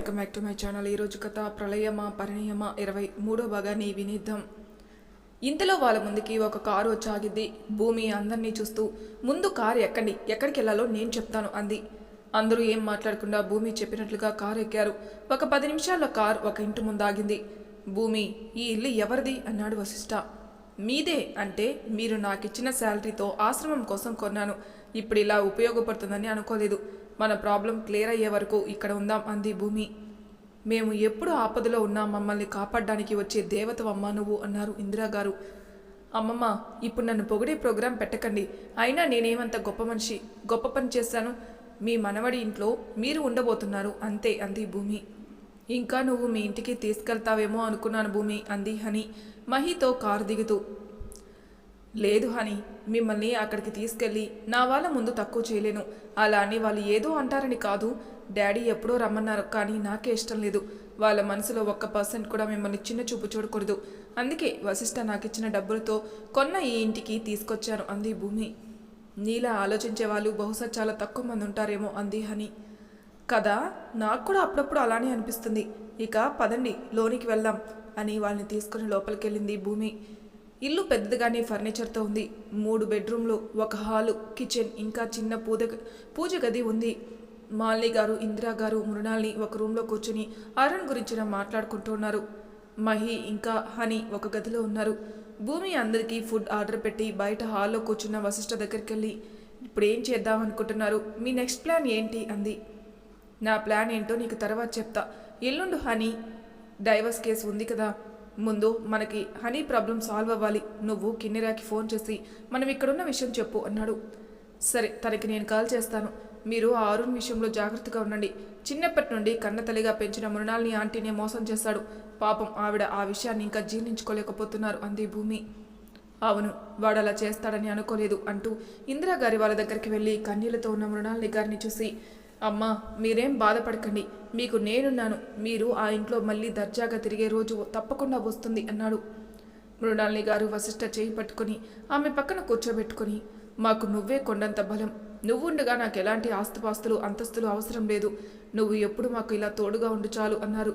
Welcome back to my channel. ఈరోజు కథ ప్రళయమా పరిణయమా? ఇరవై మూడో భాగాన్ని వినిద్దాం. ఇంతలో వాళ్ళ ముందుకి ఒక కారు వచ్చాగిద్ది భూమి అందరినీ చూస్తూ ముందు కారు ఎక్కండి. ఎక్కడికి వెళ్ళాలో నేను చెప్తాను అంది. అందరూ ఏం మాట్లాడకుండా భూమి చెప్పినట్లుగా కారు ఎక్కారు. ఒక పది నిమిషాల్లో కారు ఒక ఇంటి ముందు ఆగింది. భూమి ఈ ఇల్లు ఎవరిది? అన్నాడు వశిష్ఠ మీదే. అంటే మీరు నాకిచ్చిన శాలరీతో ఆశ్రమం కోసం కొన్నాను. ఇప్పుడు ఇలా ఉపయోగపడుతుందని అనుకోలేదు. మన ప్రాబ్లం క్లియర్ అయ్యే వరకు ఇక్కడ ఉందాం అంది భూమి. మేము ఎప్పుడు ఆపదలో ఉన్నా మమ్మల్ని కాపాడడానికి వచ్చే దేవతవమ్మ నువ్వు అన్నారు ఇందిరాగారు. అమ్మమ్మ ఇప్పుడు నన్ను పొగిడే ప్రోగ్రాం పెట్టకండి. అయినా నేనేమంత గొప్ప మనిషి గొప్ప పని చేశాను. మీ మనవడి ఇంట్లో మీరు ఉండబోతున్నారు అంతే అంది భూమి. ఇంకా నువ్వు మీ ఇంటికి తీసుకెళ్తావేమో అనుకున్నాను భూమి అంది హని. మహితో కారు దిగుతూ. లేదు హని మిమ్మల్ని అక్కడికి తీసుకెళ్ళి నా వాళ్ళ ముందు తక్కువ చేయలేను. అలా అని వాళ్ళు ఏదో అంటారని కాదు. డాడీ ఎప్పుడో రమ్మన్నారు కానీ నాకే ఇష్టం లేదు. వాళ్ళ మనసులో ఒక్క పర్సెంట్ కూడా మిమ్మల్ని చిన్న చూపు చూడకూడదు. అందుకే వశిష్ఠ నాకు ఇచ్చిన డబ్బులతో కొన్న ఈ ఇంటికి తీసుకొచ్చాను అంది భూమి. నీలా ఆలోచించే వాళ్ళు బహుశా చాలా తక్కువ మంది ఉంటారేమో అంది హని. కదా నాకు కూడా అప్పుడప్పుడు అలానే అనిపిస్తుంది. ఇక పదండి లోనికి వెళ్దాం అని వాళ్ళని తీసుకుని లోపలికి వెళ్ళింది భూమి. ఇల్లు పెద్దదిగానే ఫర్నిచర్తో ఉంది. మూడు బెడ్రూమ్లు ఒక హాలు కిచెన్ ఇంకా చిన్న పూజ పూజ గది ఉంది. మాలిని గారు ఇందిరా గారు మృణాల్ని ఒక రూమ్లో కూర్చుని అరుణ్ గురించి మాట్లాడుకుంటూ ఉన్నారు. మహి ఇంకా హని ఒక గదిలో ఉన్నారు. భూమి అందరికీ ఫుడ్ ఆర్డర్ పెట్టి బయట హాల్లో కూర్చున్న వశిష్ఠ దగ్గరికి వెళ్ళి ఇప్పుడు ఏం చేద్దాం అనుకుంటున్నారు? మీ నెక్స్ట్ ప్లాన్ ఏంటి? అంది. నా ప్లాన్ ఏంటో నీకు తర్వాత చెప్తా. ఎల్లుండు హనీ డైవర్స్ కేసు ఉంది కదా ముందు మనకి హనీ ప్రాబ్లం సాల్వ్ అవ్వాలి. నువ్వు కిన్నెరాకి ఫోన్ చేసి మనం ఇక్కడున్న విషయం చెప్పు అన్నాడు. సరే తనకి నేను కాల్ చేస్తాను. మీరు ఆ అరుణ్ విషయంలో జాగ్రత్తగా ఉండండి. చిన్నప్పటి నుండి కన్నతల్లిగా పెంచిన మృణాల్ని ఆంటీనే మోసం చేశాడు. పాపం ఆవిడ ఆ విషయాన్ని ఇంకా జీర్ణించుకోలేకపోతున్నారు అంది భూమి. అవును వాడు అలా చేస్తాడని అనుకోలేదు అంటూ ఇందిరాగారి వాళ్ళ దగ్గరికి వెళ్ళి కన్నీళ్ళతో ఉన్న మృణాల్ని గారిని చూసి అమ్మా మీరేం బాధపడకండి. మీకు నేనున్నాను. మీరు ఆ ఇంట్లో మళ్ళీ దర్జాగా తిరిగే రోజు తప్పకుండా వస్తుంది అన్నాడు. మృణాలిని గారు వశిష్ఠ చేయి పట్టుకుని ఆమె పక్కన కూర్చోబెట్టుకుని మాకు నువ్వే కొండంత బలం. నువ్వుండగా నాకు ఎలాంటి ఆస్తుపాస్తులు అంతస్తులు అవసరం లేదు. నువ్వు ఎప్పుడు మాకు ఇలా తోడుగా ఉండు చాలు అన్నారు.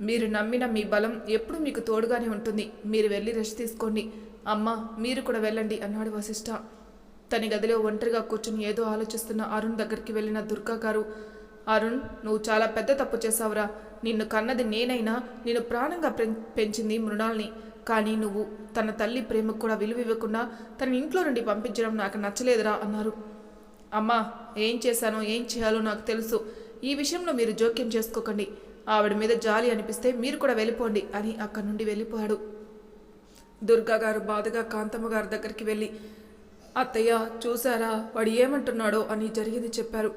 మీరు నమ్మిన మీ బలం ఎప్పుడు మీకు తోడుగానే ఉంటుంది. మీరు వెళ్ళి రెస్ట్ తీసుకోండి. అమ్మ మీరు కూడా వెళ్ళండి అన్నాడు వశిష్ఠ తన గదిలో ఒంటరిగా కూర్చుని ఏదో ఆలోచిస్తున్న అరుణ్ దగ్గరికి వెళ్ళిన దుర్గా గారు అరుణ్ నువ్వు చాలా పెద్ద తప్పు చేసావురా నిన్ను కన్నది నేనైనా నేను ప్రాణంగా పెంచింది మృణాల్ని. కానీ నువ్వు తన తల్లి ప్రేమకు కూడా విలువ ఇవ్వకుండా తన ఇంట్లో నుండి పంపించడం నాకు నచ్చలేదురా అన్నారు. అమ్మా ఏం చేశానో ఏం చేయాలో నాకు తెలుసు. ఈ విషయంలో మీరు జోక్యం చేసుకోకండి. ఆవిడ మీద జాలి అనిపిస్తే మీరు కూడా వెళ్ళిపోండి అని అక్కడి నుండి వెళ్ళిపోయాడు. దుర్గా గారు బాధగా కాంతమ్మ గారి దగ్గరికి వెళ్ళి అత్తయ్య చూసారా వాడు ఏమంటున్నాడో అని జరిగింది చెప్పారు.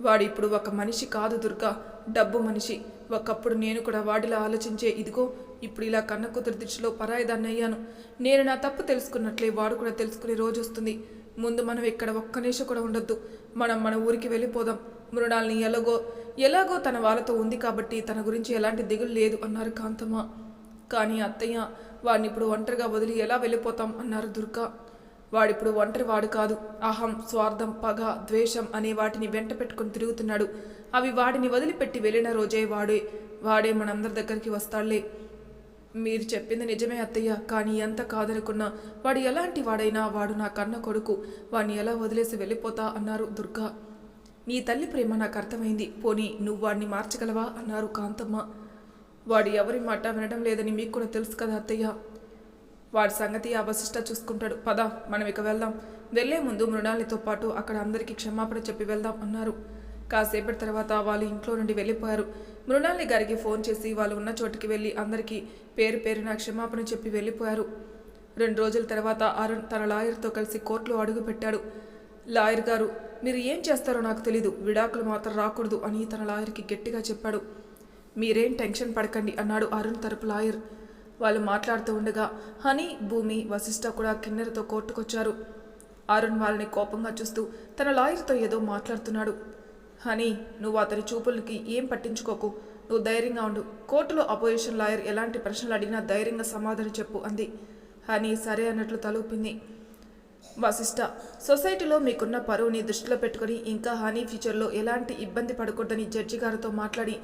వాడు ఇప్పుడు ఒక మనిషి కాదు దుర్గా డబ్బు మనిషి. ఒకప్పుడు నేను కూడా వాడిలా ఆలోచించే ఇదిగో ఇప్పుడు ఇలా కన్న కూతురు దృష్టిలో పరాయిదాన్ని అయ్యాను. నేను నా తప్పు తెలుసుకున్నట్లే వాడు కూడా తెలుసుకునే రోజు వస్తుంది. ముందు మనం ఇక్కడ ఒక్క నిమిషం కూడా ఉండొద్దు. మనం మన ఊరికి వెళ్ళిపోదాం. మృణాల్ని ఎలాగో ఎలాగో తన వాళ్ళతో ఉంది కాబట్టి తన గురించి ఎలాంటి దిగులు లేదు అన్నారు కాంతమ్మ. కానీ అత్తయ్య వాడిని ఇప్పుడు ఒంటరిగా వదిలి ఎలా వెళ్ళిపోతాం? అన్నారు దుర్గా. వాడిప్పుడు ఒంటరి వాడు కాదు. అహం స్వార్థం పగ ద్వేషం అనే వాటిని వెంట పెట్టుకుని తిరుగుతున్నాడు. అవి వాడిని వదిలిపెట్టి వెళ్ళిన రోజే వాడే వాడే మనందరి దగ్గరికి వస్తాడులే మీరు చెప్పింది నిజమే అత్తయ్య కానీ ఎంత కాదనుకున్నా వాడు ఎలాంటి వాడైనా వాడు నా కన్న కొడుకు. వాడిని ఎలా వదిలేసి వెళ్ళిపోతా అన్నారు దుర్గా. నీ తల్లి ప్రేమ నాకు అర్థమైంది. పోనీ నువ్వు వాడిని మార్చగలవా? అన్నారు కాంతమ్మ. వాడు ఎవరి మాట వినడం లేదని మీకు కూడా తెలుసు కదా అత్తయ్య. వాడి సంగతి ఆ వశిష్ట చూసుకుంటాడు. పద మనం ఇక వెళ్దాం. వెళ్ళే ముందు మృణాలితో పాటు అక్కడ అందరికీ క్షమాపణ చెప్పి వెళ్దాం అన్నారు. కాసేపటి తర్వాత వాళ్ళు ఇంట్లో నుండి వెళ్ళిపోయారు. మృణాలి గారికి ఫోన్ చేసి వాళ్ళు ఉన్న చోటికి వెళ్ళి అందరికీ పేరు పేరున క్షమాపణ చెప్పి వెళ్ళిపోయారు. రెండు రోజుల తర్వాత అరుణ్ తన లాయర్తో కలిసి కోర్టులో అడుగుపెట్టాడు లాయర్ గారు మీరు ఏం చేస్తారో నాకు తెలీదు. విడాకులు మాత్రం రాకూడదు అని తన లాయర్కి గట్టిగా చెప్పాడు. మీరేం టెన్షన్ పడకండి అన్నాడు అరుణ్ తరపు లాయర్. వాళ్ళు మాట్లాడుతూ ఉండగా హనీ భూమి వశిష్ఠ కూడా కిన్నెరతో కోర్టుకొచ్చారు. అరుణ్ వాళ్ళని కోపంగా చూస్తూ తన లాయర్తో ఏదో మాట్లాడుతున్నాడు. హనీ నువ్వు అతని చూపులకి ఏం పట్టించుకోకు. నువ్వు ధైర్యంగా ఉండు. కోర్టులో అపోజిషన్ లాయర్ ఎలాంటి ప్రశ్నలు అడిగినా ధైర్యంగా సమాధానం చెప్పు అంది. హనీ సరే అన్నట్లు తలూపింది. వశిష్ట సొసైటీలో మీకున్న పరువుని దృష్టిలో పెట్టుకొని ఇంకా హనీ ఫ్యూచర్లో ఎలాంటి ఇబ్బంది పడకూడదని జడ్జి గారితో మాట్లాడి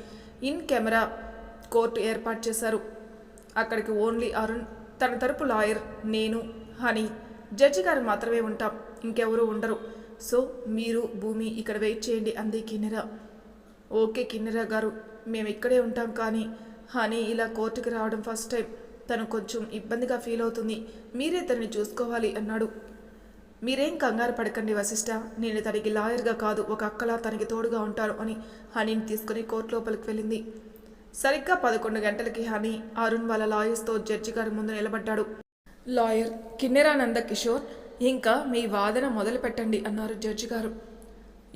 ఇన్ కెమెరా కోర్టు ఏర్పాటు చేశారు. అక్కడికి ఓన్లీ అరుణ్. తన తరపు లాయర్ నేను హనీ. జడ్జి గారు మాత్రమే ఉంటాం. ఇంకెవరూ ఉండరు. సో మీరు భూమి ఇక్కడ వెయిట్ చేయండి అంది కిన్నెరా. ఓకే కిన్నెరా గారు. మేము ఇక్కడే ఉంటాం కానీ హనీ ఇలా కోర్టుకి రావడం ఫస్ట్ టైం. తను కొంచెం ఇబ్బందిగా ఫీల్ అవుతుంది. మీరే తనని చూసుకోవాలి అన్నాడు. మీరేం కంగారు పడకండి వశిష్ట. నేను తనకి లాయర్గా కాదు ఒక అక్కలా తనకి తోడుగా ఉంటాను అని హనీని తీసుకుని కోర్టు లోపలికి వెళ్ళింది. సరిగ్గా పదకొండు గంటలకి హనీ అరుణ్ వాళ్ళ లాయర్స్తో జడ్జి గారి ముందు నిలబడ్డాడు. లాయర్ కిన్నెరానంద కిషోర్ ఇంకా మీ వాదన మొదలు పెట్టండి అన్నారు జడ్జి గారు.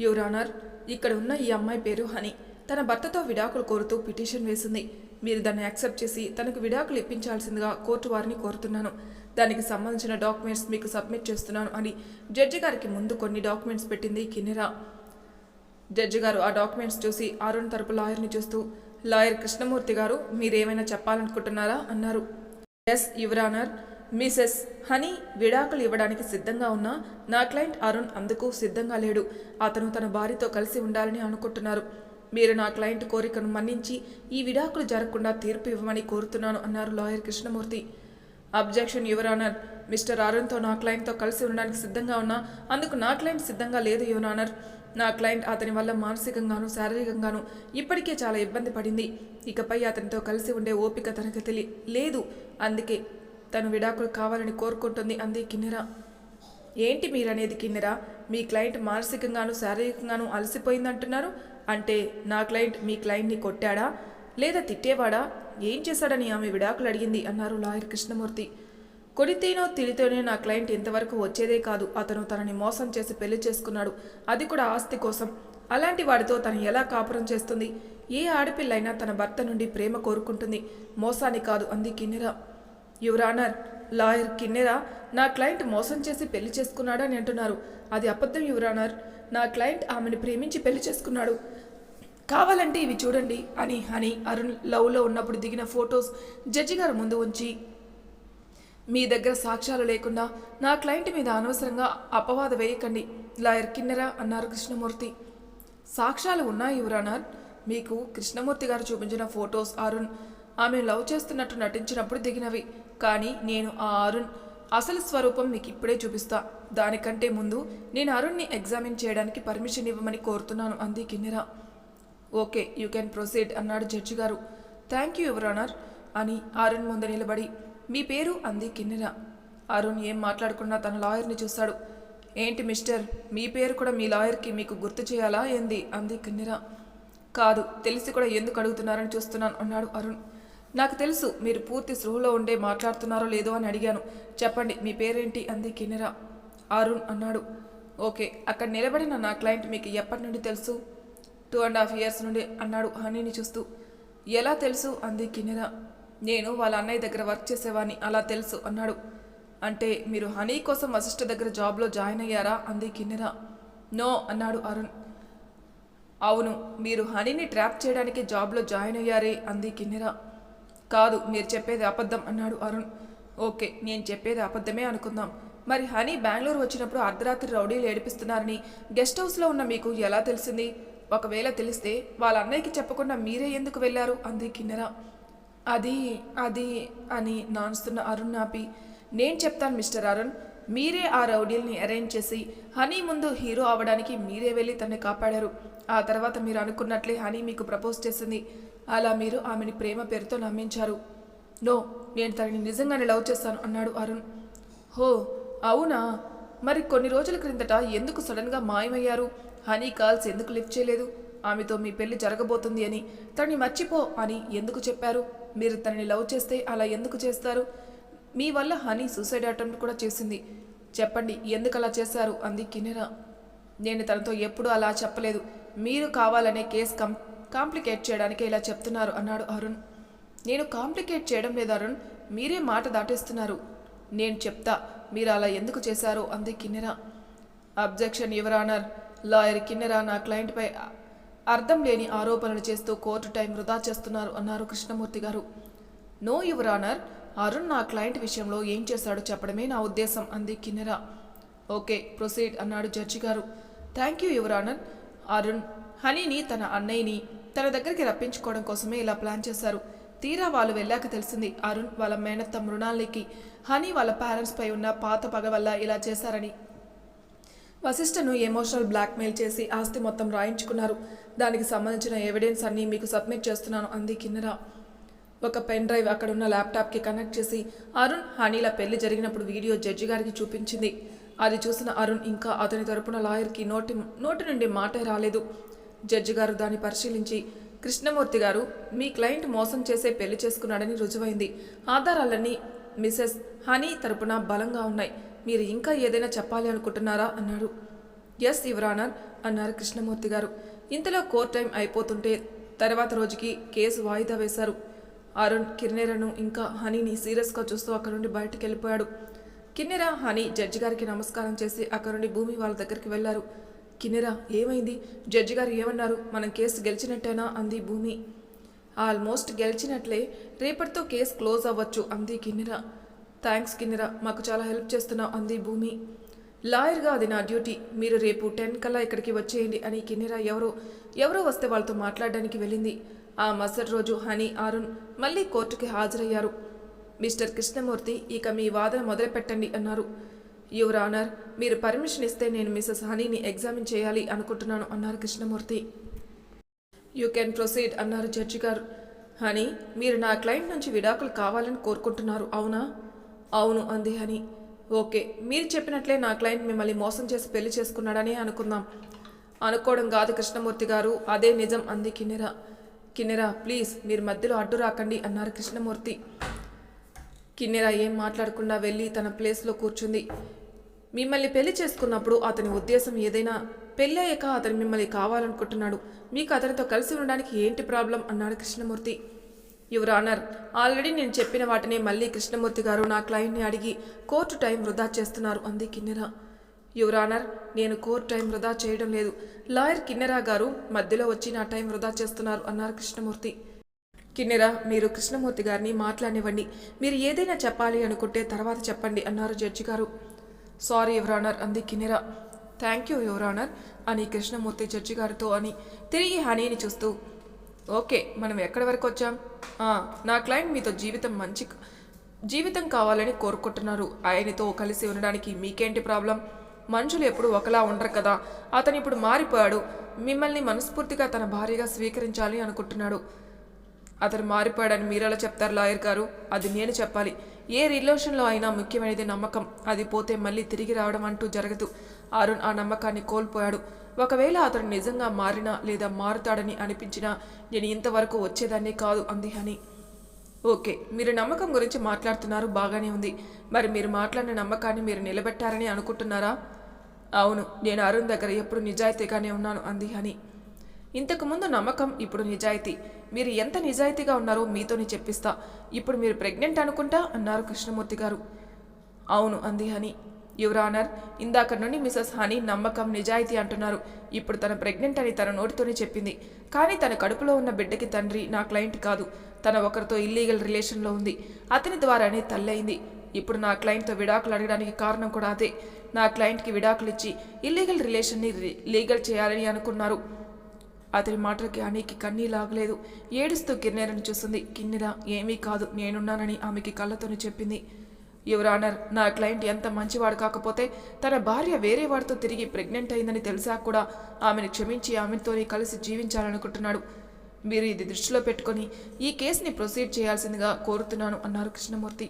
యువరానర్ ఇక్కడ ఉన్న ఈ అమ్మాయి పేరు హనీ. తన భర్తతో విడాకులు కోరుతూ పిటిషన్ వేసింది. మీరు దాన్ని యాక్సెప్ట్ చేసి తనకు విడాకులు ఇప్పించాల్సిందిగా కోర్టు వారిని కోరుతున్నాను. దానికి సంబంధించిన డాక్యుమెంట్స్ మీకు సబ్మిట్ చేస్తున్నాను అని జడ్జి గారికి ముందు కొన్ని డాక్యుమెంట్స్ పెట్టింది కిన్నెరా. జడ్జి గారు ఆ డాక్యుమెంట్స్ చూసి అరుణ్ తరపు లాయర్ని చూస్తూ లాయర్ కృష్ణమూర్తి గారు మీరేమైనా చెప్పాలనుకుంటున్నారా? అన్నారు. ఎస్ యువరానర్ మిసెస్ హనీ విడాకులు ఇవ్వడానికి సిద్ధంగా ఉన్న నా క్లయింట్ అరుణ్ అందుకు సిద్ధంగా లేడు. అతను తన భార్యతో కలిసి ఉండాలని అనుకుంటున్నారు. మీరు నా క్లయింట్ కోరికను మన్నించి ఈ విడాకులు జరగకుండా తీర్పు ఇవ్వమని కోరుతున్నాను అన్నారు lawyer Krishnamurthy. Objection your honour mister అరుణ్తో నా క్లయింట్తో కలిసి ఉండడానికి సిద్ధంగా ఉన్నా అందుకు నా క్లయింట్ సిద్ధంగా లేదు యువరానర్ నా క్లయింట్ అతని వల్ల మానసికంగాను శారీరకంగాను ఇప్పటికే చాలా ఇబ్బంది పడింది. ఇకపై అతనితో కలిసి ఉండే ఓపిక తనకు తెలి లేదు. అందుకే తను విడాకులు కావాలని కోరుకుంటుంది అంది కిన్నెరా. ఏంటి మీరనేది కిన్నెరా? మీ క్లయింట్ మానసికంగాను శారీరకంగాను అలసిపోయిందంటున్నారు? అంటే నా క్లయింట్ మీ క్లయింట్ని కొట్టాడా? లేదా తిట్టేవాడా? ఏం చేశాడని ఆమె విడాకులు అడిగింది అన్నారు లాయర్ కృష్ణమూర్తి. కొడితేనో తిడితేనే నా క్లయింట్ ఇంతవరకు వచ్చేదే కాదు. అతను తనని మోసం చేసి పెళ్ళి చేసుకున్నాడు. అది కూడా ఆస్తి కోసం. అలాంటి వాడితో తను ఎలా కాపురం చేస్తుంది? ఏ ఆడపిల్లైనా తన భర్త నుండి ప్రేమ కోరుకుంటుంది. మోసాన్ని కాదు అంది కిన్నెరా. యువరానర్ లాయర్ కిన్నెరా నా క్లయింట్ మోసం చేసి పెళ్ళి చేసుకున్నాడని అంటున్నారు. అది అబద్ధం యువరానర్ నా క్లయింట్ ఆమెను ప్రేమించి పెళ్ళి చేసుకున్నాడు. కావాలంటే ఇవి చూడండి అని హనీ అరుణ్ లవ్లో ఉన్నప్పుడు దిగిన ఫొటోస్ జడ్జి గారు ముందు ఉంచి మీ దగ్గర సాక్ష్యాలు లేకుండా నా క్లయింట్ మీద అనవసరంగా అపవాద వేయకండి లాయర్ కిన్నెరా అన్నారు కృష్ణమూర్తి. సాక్ష్యాలు ఉన్నాయి యువరానర్ మీకు కృష్ణమూర్తి గారు చూపించిన ఫొటోస్ అరుణ్. ఆమె లవ్ చేస్తున్నట్టు నటించినప్పుడు దిగినవి. కానీ నేను ఆ అరుణ్. అసలు స్వరూపం మీకు ఇప్పుడే చూపిస్తా. దానికంటే ముందు నేను అరుణ్ని ఎగ్జామిన్ చేయడానికి పర్మిషన్ ఇవ్వమని కోరుతున్నాను అంది Kinnera. Okay you can proceed అన్నాడు జడ్జి గారు థ్యాంక్ యూ యువరానర్ అని అరుణ్ ముందు నిలబడి. మీ పేరు? అంది కిన్నెర అరుణ్ ఏం మాట్లాడకుండా తన లాయర్ని చూశాడు ఏంటి మిస్టర్? మీ పేరు కూడా మీ లాయర్కి మీకు గుర్తు చేయాలా ఏంది? అంది కిన్నెర కాదు తెలిసి కూడా ఎందుకు అడుగుతున్నారని చూస్తున్నాను అన్నాడు అరుణ్. నాకు తెలుసు మీరు పూర్తి సృహలో ఉండే మాట్లాడుతున్నారో లేదో అని అడిగాను. చెప్పండి మీ పేరేంటి? అంది కిన్నెర అరుణ్ అన్నాడు. ఓకే అక్కడ నిలబడిన నా క్లయింట్ మీకు ఎప్పటి నుండి తెలుసు? టూ అండ్ హాఫ్ ఇయర్స్ నుండి అన్నాడు హనీని చూస్తూ. ఎలా తెలుసు? అంది కిన్నెర నేను వాళ్ళ అన్నయ్య దగ్గర వర్క్ చేసేవాడిని అలా తెలుసు అన్నాడు. అంటే మీరు హనీ కోసం వశిష్ఠ దగ్గర జాబ్లో జాయిన్ అయ్యారా? అంది కిన్నెర. నో అన్నాడు అరుణ్. అవును మీరు హనీని ట్రాప్ చేయడానికి జాబ్లో జాయిన్ అయ్యారే? అంది కిన్నెర. కాదు మీరు చెప్పేది అబద్ధం అన్నాడు అరుణ్. ఓకే నేను చెప్పేది అబద్ధమే అనుకుందాం. మరి హనీ బెంగళూరు వచ్చినప్పుడు అర్ధరాత్రి రౌడీలు ఏడిపిస్తున్నారని గెస్ట్ హౌస్లో ఉన్న మీకు ఎలా తెలిసింది? ఒకవేళ తెలిస్తే వాళ్ళ అన్నయ్యకి చెప్పకుండా మీరే ఎందుకు వెళ్ళారు? అంది కిన్నెర. అది అది అని నానుస్తున్న అరుణ్ ఆపి నేను చెప్తాను మిస్టర్ అరుణ్ మీరే ఆ రౌడీల్ని అరేంజ్ చేసి హనీ ముందు హీరో అవడానికి మీరే వెళ్ళి తనని కాపాడారు. ఆ తర్వాత మీరు అనుకున్నట్లే హనీ మీకు ప్రపోజ్ చేసింది. అలా మీరు ఆమెని ప్రేమ పేరుతో నమ్మించారు. నో నేను తనని నిజంగానే లవ్ చేస్తాను అన్నాడు అరుణ్. హో అవునా? మరి కొన్ని రోజుల క్రిందట ఎందుకు సడన్గా మాయమయ్యారు? హనీ కాల్స్ ఎందుకు లిఫ్ట్ చేయలేదు? ఆమెతో మీ పెళ్ళి జరగబోతుంది అని తనని మర్చిపో అని ఎందుకు చెప్పారు? మీరు తనని లవ్ చేస్తే అలా ఎందుకు చేస్తారు? మీ వల్ల హనీ సూసైడ్ అటెంప్ట్ కూడా చేసింది. చెప్పండి ఎందుకు అలా చేశారు? అంది కిన్నెరా. నేను తనతో ఎప్పుడూ అలా చెప్పలేదు. మీరు కావాలనే కేసు కం కాంప్లికేట్ చేయడానికి ఇలా చెప్తున్నారు అన్నాడు అరుణ్. నేను కాంప్లికేట్ చేయడం లేదు అరుణ్. మీరే మాట దాటేస్తున్నారు. నేను చెప్తా మీరు అలా ఎందుకు చేశారో అంది Kinnera. Objection your honour. Lawyer Kinnera నా క్లయింట్పై అర్థం లేని ఆరోపణలు చేస్తూ కోర్టు టైం వృధా చేస్తున్నారు అన్నారు కృష్ణమూర్తి గారు. No your honour. అరుణ్ నా క్లయింట్ విషయంలో ఏం చేశాడో చెప్పడమే నా ఉద్దేశం అంది కిన్నెరా. ఓకే ప్రొసీడ్ అన్నాడు జడ్జి గారు. Thank you your honour. Arun హనీని తన అన్నయ్యని తన దగ్గరికి రప్పించుకోవడం కోసమే ఇలా ప్లాన్ చేశారు. తీరా వాళ్ళు వెళ్ళాక తెలిసింది అరుణ్ వాళ్ళ మేనత్త మృణాలికి హనీ వాళ్ళ పేరెంట్స్ పై ఉన్న పాత పగ వల్ల ఇలా చేశారని. వశిష్ఠను ఎమోషనల్ బ్లాక్మెయిల్ చేసి ఆస్తి మొత్తం రాయించుకున్నారు. దానికి సంబంధించిన ఎవిడెన్స్ అన్నీ మీకు సబ్మిట్ చేస్తున్నాను అంది కిన్నెర. ఒక పెన్ డ్రైవ్ అక్కడ ఉన్న ల్యాప్టాప్కి కనెక్ట్ చేసి అరుణ్ హనీల పెళ్ళి జరిగినప్పుడు వీడియో జడ్జి గారికి చూపించింది. అది చూసిన అరుణ్ ఇంకా అతని తరపున లాయర్కి నోటి నోటి నుండి మాటే రాలేదు. జడ్జి గారు దాన్ని పరిశీలించి కృష్ణమూర్తి గారు మీ క్లయింట్ మోసం చేసే పెళ్ళి చేసుకున్నాడని రుజువైంది. ఆధారాలన్నీ మిసెస్ హనీ తరపున బలంగా ఉన్నాయి. మీరు ఇంకా ఏదైనా చెప్పాలి అనుకుంటున్నారా? అన్నాడు. ఎస్ యువరానర్ అన్నారు కృష్ణమూర్తి గారు. ఇంతలో కోర్ట్ టైం అయిపోతుంటే తర్వాత రోజుకి కేసు వాయిదా వేశారు. అరుణ్ కిన్నెరను ఇంకా హనీని సీరియస్గా చూస్తూ అక్కడి నుండి బయటికి వెళ్ళిపోయాడు కిన్నెర హనీ జడ్జి గారికి నమస్కారం చేసి అక్కడి నుండి భూమి వాళ్ళ దగ్గరికి వెళ్ళారు. కిన్నెర ఏమైంది? జడ్జి గారు ఏమన్నారు? మనం కేసు గెలిచినట్టేనా? అంది భూమి. ఆల్మోస్ట్ గెలిచినట్లే. రేపటితో కేసు క్లోజ్ అవ్వచ్చు అంది కిన్నెర. థ్యాంక్స్ కిన్నెర మాకు చాలా హెల్ప్ చేస్తున్నావు అంది భూమి. లాయర్గా అది నా డ్యూటీ. మీరు రేపు టెన్ కల్లా ఇక్కడికి వచ్చేయండి అని కిన్నెరా ఎవరో ఎవరో వస్తే వాళ్ళతో మాట్లాడడానికి వెళ్ళింది. ఆ మరుసటి రోజు హనీ అరుణ్ మళ్ళీ కోర్టుకి హాజరయ్యారు. మిస్టర్ కృష్ణమూర్తి ఇక మీ వాదన మొదలుపెట్టండి అన్నారు. యువర్ ఆనర్ మీరు పర్మిషన్ ఇస్తే నేను మిస్సెస్ హనీని ఎగ్జామిన్ చేయాలి అనుకుంటున్నాను అన్నారు కృష్ణమూర్తి. యూ కెన్ ప్రొసీడ్ అన్నారు జడ్జి గారు హనీ మీరు నా క్లయింట్ నుంచి విడాకులు కావాలని కోరుకుంటున్నారు అవునా? అవును అంది అని ఓకే మీరు చెప్పినట్లే నా క్లయింట్ మిమ్మల్ని మోసం చేసి పెళ్ళి చేసుకున్నాడని అనుకుందాం. అనుకోవడం కాదు కృష్ణమూర్తి గారు అదే నిజం అంది కిన్నెర. కిన్నెర ప్లీజ్ మీరు మధ్యలో అడ్డు రాకండి అన్నారు కృష్ణమూర్తి. కిన్నెర ఏం మాట్లాడకుండా వెళ్ళి తన ప్లేస్లో కూర్చుంది. మిమ్మల్ని పెళ్ళి చేసుకున్నప్పుడు అతని ఉద్దేశం ఏదైనా పెళ్ళి అయ్యాక అతను మిమ్మల్ని కావాలనుకుంటున్నాడు. మీకు అతనితో కలిసి ఉండడానికి ఏంటి ప్రాబ్లం? అన్నాడు కృష్ణమూర్తి. యువర్ ఆనర్ ఆల్రెడీ నేను చెప్పిన వాటిని మళ్ళీ కృష్ణమూర్తి గారు నా క్లయింట్ని అడిగి కోర్టు టైం వృధా చేస్తున్నారు అంది కిన్నెర. యువర్ ఆనర్ నేను కోర్టు టైం వృధా చేయడం లేదు. లాయర్ కిన్నెరా గారు మధ్యలో వచ్చి నా టైం వృధా చేస్తున్నారు అన్నారు కృష్ణమూర్తి. కిన్నెర మీరు కృష్ణమూర్తి గారిని మాట్లాడనివ్వండి మీరు ఏదైనా చెప్పాలి అనుకుంటే తర్వాత చెప్పండి అన్నారు జడ్జి గారు. సారీ యువరానర్ అంది కిన్నెర. థ్యాంక్ యూ యువరానర్ అని కృష్ణమూర్తి జడ్జి గారితో అని తిరిగి హనీని చూస్తూ ఓకే మనం ఎక్కడి వరకు వచ్చాం? నా క్లయింట్ మీతో జీవితం మంచి జీవితం కావాలని కోరుకుంటున్నారు. ఆయనతో కలిసి ఉండడానికి మీకేంటి ప్రాబ్లం? మనుషులు ఎప్పుడు ఒకలా ఉండరు కదా. అతను ఇప్పుడు మారిపోయాడు. మిమ్మల్ని మనస్ఫూర్తిగా తన భార్యగా స్వీకరించాలి అనుకుంటున్నాడు. అతను మారిపోయాడని మీరెలా చెప్తారు లాయర్ గారు? అది నేను చెప్పాలి. ఏ రిలేషన్లో అయినా ముఖ్యమైనది నమ్మకం. అది పోతే మళ్ళీ తిరిగి రావడం అంటూ జరగదు. అరుణ్ ఆ నమ్మకాన్ని కోల్పోయాడు. ఒకవేళ అతను నిజంగా మారినా లేదా మారుతాడని అనిపించినా నేను ఇంతవరకు వచ్చేదాన్ని కాదు అంది హని. ఓకే మీరు నమ్మకం గురించి మాట్లాడుతున్నారు బాగానే ఉంది. మరి మీరు మాట్లాడిన నమ్మకాన్ని మీరు నిలబెట్టారని అనుకుంటున్నారా? అవును నేను అరుణ్ దగ్గర ఎప్పుడు నిజాయితీగానే ఉన్నాను అంది హని. ఇంతకుముందు నమ్మకం ఇప్పుడు నిజాయితీ. మీరు ఎంత నిజాయితీగా ఉన్నారో మీతోనే చెప్పిస్తా. ఇప్పుడు మీరు ప్రెగ్నెంట్ అనుకుంటా అన్నారు కృష్ణమూర్తి గారు. అవును అంది హని. యువరానర్ ఇందాక నుండి మిసెస్ హనీ నమ్మకం నిజాయితీ అంటున్నారు. ఇప్పుడు తన ప్రెగ్నెంట్ అని తన నోటితోనే చెప్పింది. కానీ తన కడుపులో ఉన్న బిడ్డకి తండ్రి నా క్లయింట్ కాదు. తన ఒకరితో ఇల్లీగల్ రిలేషన్లో ఉంది. అతని ద్వారానే తల్లయింది. ఇప్పుడు నా క్లయింట్తో విడాకులు అడగడానికి కారణం కూడా అదే. నా క్లయింట్కి విడాకులు ఇచ్చి ఇల్లీగల్ రిలేషన్ని లీగల్ చేయాలని అనుకున్నారు. అతని మాటలకి అనేకి కన్నీ లాగలేదు ఏడుస్తూ కిన్నెరని చూస్తుంది. కిన్నెర ఏమీ కాదు. నేనున్నానని ఆమెకి కళ్ళతోనే చెప్పింది. యువర్ ఆనర్ నా క్లయింట్ ఎంత మంచివాడు కాకపోతే తన భార్య వేరే వాడితో తిరిగి ప్రెగ్నెంట్ అయిందని తెలిసా కూడా ఆమెను క్షమించి ఆమెతోనే కలిసి జీవించాలనుకుంటున్నాడు. మీరు ఇది దృష్టిలో పెట్టుకొని ఈ కేసుని ప్రొసీడ్ చేయాల్సిందిగా కోరుతున్నాను అన్నారు కృష్ణమూర్తి.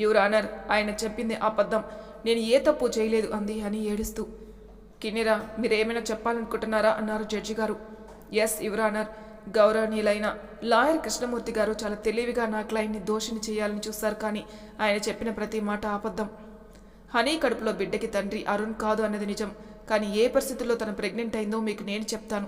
యువర్ ఆనర్ ఆయన చెప్పింది అబద్ధం. నేను ఏ తప్పు చేయలేదు అంది అని ఏడుస్తూ. కిన్నెరా మీరేమైనా చెప్పాలనుకుంటున్నారా? అన్నారు జడ్జి గారు ఎస్ యువర్ ఆనర్. గౌరవనీయులైన లాయర్ కృష్ణమూర్తి గారు చాలా తెలివిగా నా క్లయింట్ని దోషిని చేయాలని చూస్తారు కానీ ఆయన చెప్పిన ప్రతి మాట అబద్ధం. హనీ కడుపులో బిడ్డకి తండ్రి అరుణ్ కాదు అన్నది నిజం. కానీ ఏ పరిస్థితుల్లో తను ప్రెగ్నెంట్ అయిందో మీకు నేను చెప్తాను.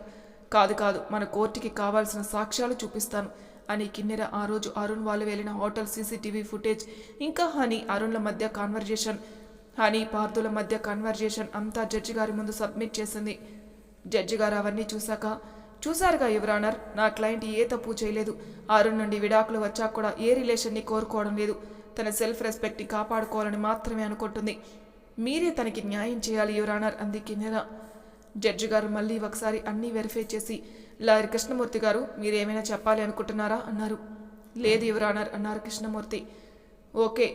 కాదు కాదు మన కోర్టుకి కావాల్సిన సాక్ష్యాలు చూపిస్తాను. అని కిన్నెర ఆ రోజు అరుణ్ వాళ్ళు వెళ్ళిన హోటల్ సీసీటీవీ ఫుటేజ్ ఇంకా హనీ అరుణ్ల మధ్య కాన్వర్జేషన్ హనీ పార్థుల మధ్య కన్వర్జేషన్ అంతా జడ్జి గారి ముందు సబ్మిట్ చేసింది. జడ్జి గారు అవన్నీ చూశాక చూశారుగా యువరానర్ నా క్లయింట్ ఏ తప్పు చేయలేదు. అరుణ్ నుండి విడాకులు వచ్చాక కూడా ఏ రిలేషన్ని కోరుకోవడం లేదు. తన సెల్ఫ్ రెస్పెక్ట్ని కాపాడుకోవాలని మాత్రమే అనుకుంటుంది. మీరే తనకి న్యాయం చేయాలి యువరానర్ అంది కిన్నెర జడ్జి గారు మళ్ళీ ఒకసారి అన్నీ వెరిఫై చేసి లాయర్ కృష్ణమూర్తి గారు మీరు ఏమైనా చెప్పాలి అనుకుంటున్నారా? అన్నారు. లేదు యువరానర్ అన్నారు Krishnamurthy. Okay.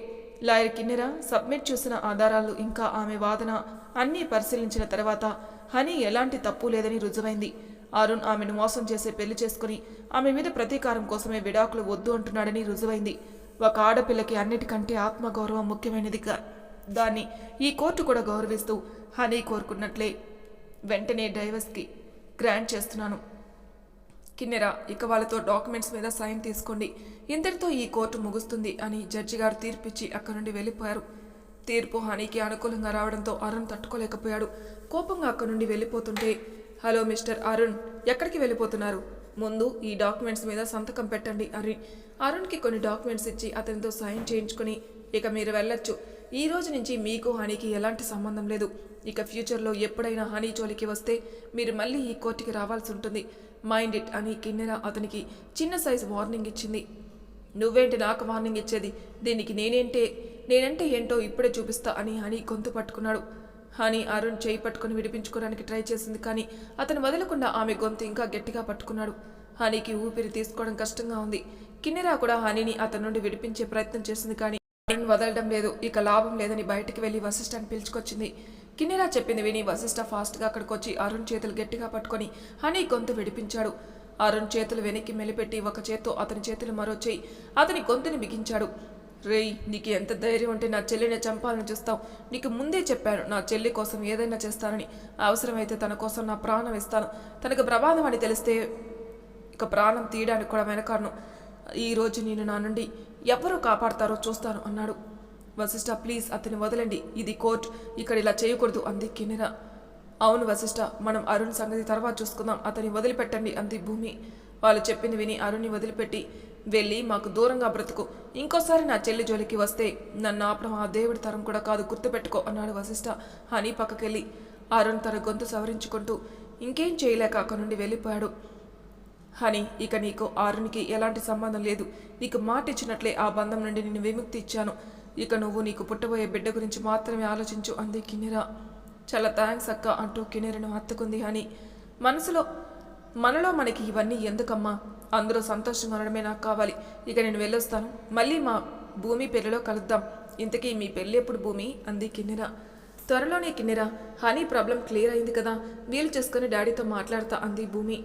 Lawyer Kinnera submit చేసిన ఆధారాలు ఇంకా ఆమె వాదన అన్నీ పరిశీలించిన తర్వాత హనీ ఎలాంటి తప్పు లేదని రుజువైంది. అరుణ్ ఆమెను మోసం చేసే పెళ్ళి చేసుకుని ఆమె మీద ప్రతీకారం కోసమే విడాకులు వద్దు అంటున్నాడని రుజువైంది. ఒక ఆడపిల్లకి అన్నిటికంటే ఆత్మగౌరవం ముఖ్యమైనదిగా దాన్ని ఈ కోర్టు కూడా గౌరవిస్తూ హనీ కోరుకున్నట్లే. వెంటనే డైవర్స్కి గ్రాంట్ చేస్తున్నాను. కిన్నెరా ఇక వాళ్ళతో డాక్యుమెంట్స్ మీద సైన్ తీసుకోండి. ఇంతటితో ఈ కోర్టు ముగుస్తుంది అని జడ్జి గారు తీర్పిచ్చి అక్కడి నుండి వెళ్ళిపోయారు. తీర్పు హనీకి అనుకూలంగా రావడంతో అరుణ్ తట్టుకోలేకపోయాడు. కోపంగా అక్కడి నుండి వెళ్ళిపోతుంటే హలో మిస్టర్ అరుణ్ ఎక్కడికి వెళ్ళిపోతున్నారు? ముందు ఈ డాక్యుమెంట్స్ మీద సంతకం పెట్టండి అరుణ్. అరుణ్కి కొన్ని డాక్యుమెంట్స్ ఇచ్చి అతనితో సైన్ చేయించుకుని ఇక మీరు వెళ్ళొచ్చు. ఈ రోజు నుంచి మీకు హనీకి ఎలాంటి సంబంధం లేదు. ఇక ఫ్యూచర్లో ఎప్పుడైనా హనీ జోలికి వస్తే మీరు మళ్ళీ ఈ కోర్టుకి రావాల్సి ఉంటుంది. మైండ్ ఇట్ అని కిన్నెర అతనికి చిన్న సైజు వార్నింగ్ ఇచ్చింది. నువ్వేంటి నాకు వార్నింగ్ ఇచ్చేది? దీనికి నేనేంటే నేనంటే ఏంటో ఇప్పుడే చూపిస్తా అని హనీ గొంతు పట్టుకున్నాడు. హనీ అరుణ్ చేయి పట్టుకుని విడిపించుకోవడానికి ట్రై చేసింది కానీ అతను వదలకుండా ఆమె గొంతు ఇంకా గట్టిగా పట్టుకున్నాడు. హనీకి ఊపిరి తీసుకోవడం కష్టంగా ఉంది. కిన్నెరా కూడా హనీని అతని నుండి విడిపించే ప్రయత్నం చేసింది కానీ అరుణ్ వదలడం లేదు. ఇక లాభం లేదని బయటికి వెళ్ళి వశిష్ఠాన్ని పిలుచుకొచ్చింది. కిన్నెరా చెప్పింది విని వశిష్ఠ ఫాస్ట్గా అక్కడికి వచ్చి అరుణ్ చేతులు గట్టిగా పట్టుకొని హనీ గొంతు విడిపించాడు. అరుణ్ చేతులు వెనక్కి మెలిపెట్టి ఒక చేత్తో అతని చేతులు మరో చేయి. అతని గొంతుని బిగించాడు. రేయ్ నీకు ఎంత ధైర్యం ఉంటే నా చెల్లిని చంపాలని చూస్తావు. నీకు ముందే చెప్పాను నా చెల్లి కోసం ఏదైనా చేస్తానని. అవసరమైతే తన కోసం నా ప్రాణం ఇస్తాను. తనకు ప్రమాదం అని తెలిస్తే ఇక ప్రాణం తీయడానికి కూడా వెనకాడను. ఈ రోజు నేను నా నుండి ఎవరు కాపాడతారో చూస్తాను అన్నాడు. వశిష్ఠ ప్లీజ్ అతని వదలండి. ఇది కోర్టు. ఇక్కడ ఇలా చేయకూడదు అంది కిన్నెర. అవును వశిష్ఠ మనం అరుణ్ సంగతి తర్వాత చూసుకుందాం. అతని వదిలిపెట్టండి అంది భూమి. వాళ్ళు చెప్పింది విని అరుణ్ని వదిలిపెట్టి వెళ్ళి మాకు దూరంగా బ్రతుకు. ఇంకోసారి నా చెల్లి జోలికి వస్తే నన్ను ఆపడం ఆ దేవుడి తరం కూడా కాదు గుర్తుపెట్టుకో అన్నాడు వశిష్ఠ హనీ పక్కకెళ్ళి అరుణ్ తన గొంతు సవరించుకుంటూ ఇంకేం చేయలేక అక్కడి నుండి వెళ్ళిపోయాడు. హనీ ఇక నీకు ఆరునికి ఎలాంటి సంబంధం లేదు. నీకు మాట ఇచ్చినట్లే ఆ బంధం నుండి నేను విముక్తి ఇచ్చాను. ఇక నువ్వు నీకు పుట్టబోయే బిడ్డ గురించి మాత్రమే ఆలోచించు అంది కిన్నెర. చాలా థ్యాంక్స్ అక్క అంటూ కిన్నెరను హత్తుకుంది హని. మనసులో మనలో మనకి ఇవన్నీ ఎందుకమ్మా? అందరూ సంతోషంగా ఉండడమే నాకు కావాలి. ఇక నేను వెళ్ళొస్తాను. మళ్ళీ మా భూమి పెళ్ళిలో కలుద్దాం. ఇంతకీ మీ పెళ్ళి ఎప్పుడు భూమి? అంది కిన్నెర. త్వరలోనే కిన్నెర. హనీ ప్రాబ్లం క్లియర్ అయింది కదా. వీలు చేసుకుని డాడీతో మాట్లాడతా అంది భూమి.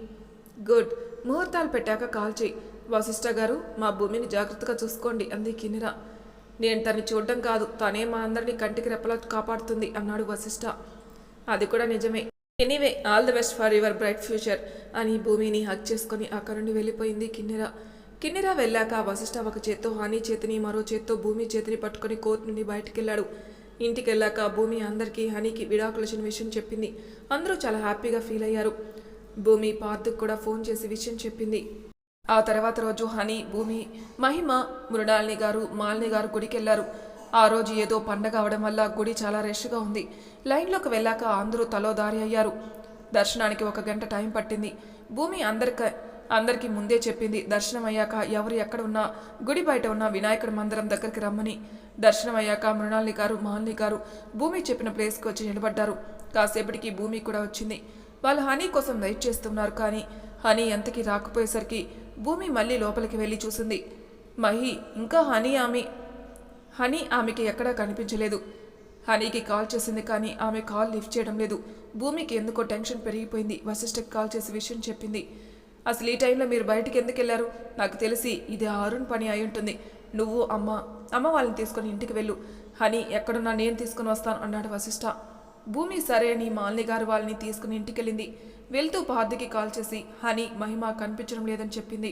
గుడ్. ముహూర్తాలు పెట్టాక కాల్ చేయి. వశిష్ఠ గారు మా భూమిని జాగ్రత్తగా చూసుకోండి అంది కిన్నెర. నేను తన్ని చూడడం కాదు. తనే మా అందరినీ కంటికి రెప్పలా కాపాడుతుంది అన్నాడు వశిష్ఠ అది కూడా నిజమే. Anyway all the best for your bright future అని భూమిని హక్ చేసుకుని అక్కడి నుండి వెళ్ళిపోయింది కిన్నెర. కిన్నెర వెళ్ళాక వశిష్ఠ ఒక చేత్తో హాని చేతిని మరో చేత్తో భూమి చేతిని పట్టుకొని కోర్టు నుండి బయటికెళ్ళాడు. ఇంటికి వెళ్ళాక భూమి అందరికీ హనీకి విడాకులు వచ్చిన విషయం చెప్పింది. అందరూ చాలా హ్యాపీగా ఫీల్ అయ్యారు. భూమి పార్థుకు కూడా ఫోన్ చేసి విషయం చెప్పింది. ఆ తర్వాత రోజు హనీ భూమి మహిమ మృణాలిని గారు మాలిని గారు గుడికి వెళ్ళారు ఆ రోజు ఏదో పండగ అవడం వల్ల గుడి చాలా రష్గా ఉంది. లైన్లోకి వెళ్ళాక అందరూ తలో దారి అయ్యారు. దర్శనానికి ఒక గంట టైం పట్టింది. భూమి అందరిక అందరికీ ముందే చెప్పింది దర్శనం అయ్యాక ఎవరు ఎక్కడ ఉన్నా గుడి బయట ఉన్న వినాయకుడి మందిరం దగ్గరికి రమ్మని. దర్శనం అయ్యాక మృణాలి గారు మాలిని గారు భూమి చెప్పిన ప్లేస్కి వచ్చి నిలబడ్డారు. కాసేపటికి భూమి కూడా వచ్చింది. వాళ్ళు హనీ కోసం వెయిట్ చేస్తున్నారు కానీ హనీ ఎంతకి రాకపోయేసరికి భూమి మళ్ళీ లోపలికి వెళ్ళి చూసింది. మహి ఇంకా హనీ ఆమె హనీ ఆమెకి ఎక్కడా కనిపించలేదు. హనీకి కాల్ చేసింది కానీ ఆమె కాల్ లిఫ్ట్ చేయడం లేదు. భూమికి ఎందుకో టెన్షన్ పెరిగిపోయింది. వశిష్ఠకి కాల్ చేసి విషయం చెప్పింది. అసలు ఈ టైంలో మీరు బయటికి ఎందుకు వెళ్ళారు? నాకు తెలిసి ఇది అరుణ్ పని అయి ఉంటుంది. నువ్వు అమ్మ అమ్మ వాళ్ళని తీసుకొని ఇంటికి వెళ్ళు. హనీ ఎక్కడున్నా నేను తీసుకుని వస్తాను అన్నాడు వశిష్ఠ. భూమి సరే అని మాలిని గారు వాళ్ళని తీసుకుని ఇంటికెళ్ళింది వెళ్తూ పార్థికి కాల్ చేసి హనీ మహిమ కనిపించడం లేదని చెప్పింది.